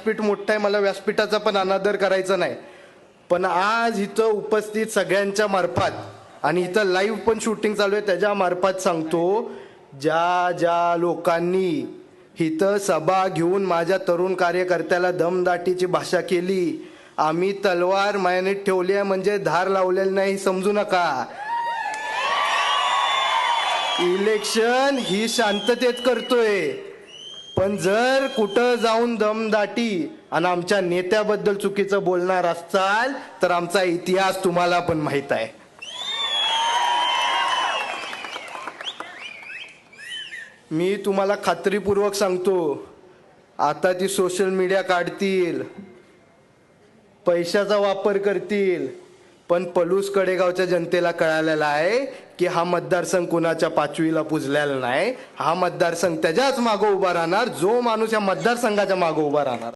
व्यासपीठ मोठं आहे मला व्यासपीठाचा पण अनादर करायचा नाही. पण आज इथं उपस्थित सगळ्यांच्या मार्फत आणि इथं लाईव्ह पण शूटिंग चालू आहे त्याच्या मार्फत सांगतो ज्या ज्या लोकांनी इथं सभा घेऊन माझ्या तरुण कार्यकर्त्याला दमदाटीची भाषा केली आम्ही तलवार मायनेत ठेवली आहे म्हणजे धार लावलेली नाही समजू नका. इलेक्शन ही शांततेत करतोय. पण जर कुठं जाऊन दमदाटी आणि आमच्या नेत्याबद्दल चुकीचं बोलणार असाल तर आमचा इतिहास तुम्हाला पण माहीत आहे. मी तुम्हाला खात्रीपूर्वक सांगतो आता ती सोशल मीडिया काढतील पैशाचा वापर करतील पण पलूस कडेगावच्या जनतेला कळालेला आहे की हा मतदारसंघ कुणाच्या पाचवीला पुजलेला नाही हा मतदारसंघ त्याच्याच मागं उभा राहणार जो माणूस या मतदारसंघाच्या मागं उभा राहणार.